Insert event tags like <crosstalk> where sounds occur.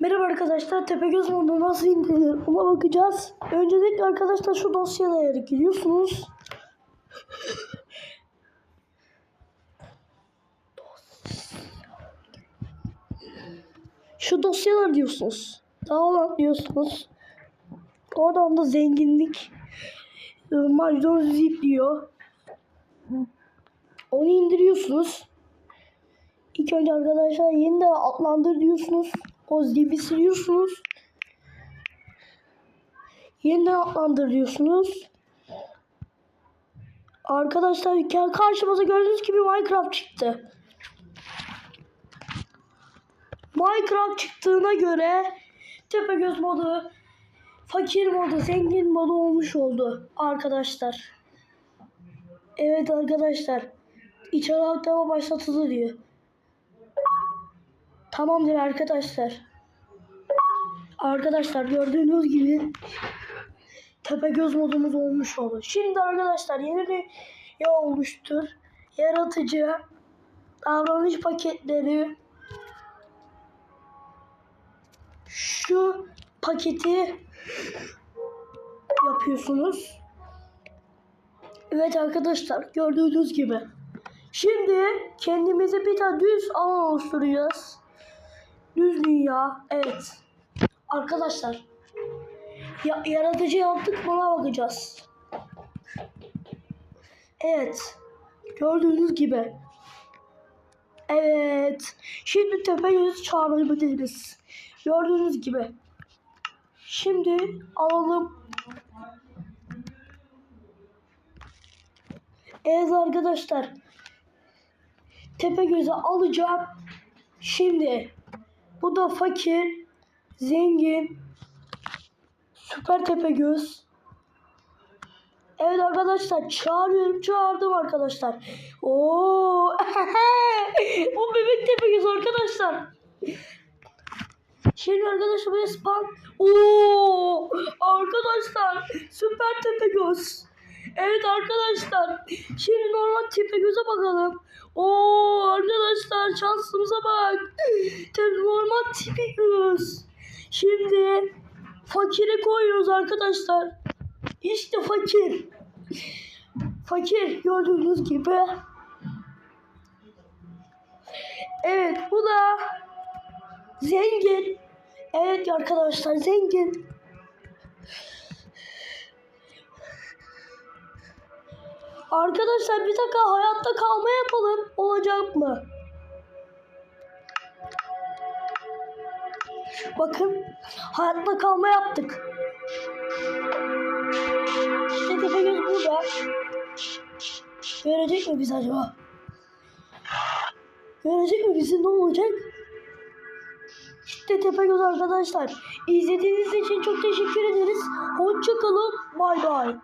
Merhaba arkadaşlar, Tepegöz modu nasıl indirilir ona bakacağız. Öncelikle arkadaşlar şu dosyalara giriyorsunuz. Şu dosyalar diyorsunuz. Download diyorsunuz. Oradan da zenginlik e, Majdon zip diyor. Onu indiriyorsunuz. İlk önce arkadaşlar yeniden adlandır diyorsunuz. O zipi siliyorsunuz. Yeniden adlandır diyorsunuz. Arkadaşlar karşımıza gördüğünüz gibi Minecraft çıktı. Minecraft çıktığına göre Tepegöz modu, fakir modu, zengin modu olmuş oldu arkadaşlar. Evet arkadaşlar. İçeri aktarma başlatıldı diyor. Tamamdır arkadaşlar. Arkadaşlar gördüğünüz gibi Tepegöz modumuz olmuş oldu. Şimdi arkadaşlar yeni bir ya olmuştur. Yaratıcı davranış paketleri şu paketi yapıyorsunuz. Evet arkadaşlar gördüğünüz gibi. Şimdi kendimize bir tane düz alan oluşturacağız. Düz dünya. Evet. Arkadaşlar. Ya, yaratıcı yaptık buna bakacağız. Evet. Gördüğünüz gibi. Evet. Şimdi tepe yüzü çağırabiliriz. Gördüğünüz gibi. Şimdi alalım. Evet arkadaşlar. Tepe gözü alacağım. Şimdi bu da fakir, zengin, süper tepe göz. Evet arkadaşlar çağırıyorum çağırdım arkadaşlar. Oo <laughs> bu bebek tepe göz arkadaşlar. Şimdi arkadaşlar buraya spam. Oo arkadaşlar süper tepe göz. Evet arkadaşlar. Şimdi normal tepe göze bakalım. Oo arkadaşlar şansımıza bak. Tabii normal tipe göz. Şimdi fakire koyuyoruz arkadaşlar. İşte fakir. Fakir gördüğünüz gibi. Evet bu da zengin. Evet arkadaşlar zengin. Arkadaşlar bir dakika hayatta kalma yapalım. Olacak mı? Bakın hayatta kalma yaptık. İşte Tepegöz burada. Görecek mi bizi acaba? Görecek mi bizi ne olacak? İşte Tepegöz arkadaşlar. İzlediğiniz için çok teşekkür ederiz. Hoşçakalın. Bay bay.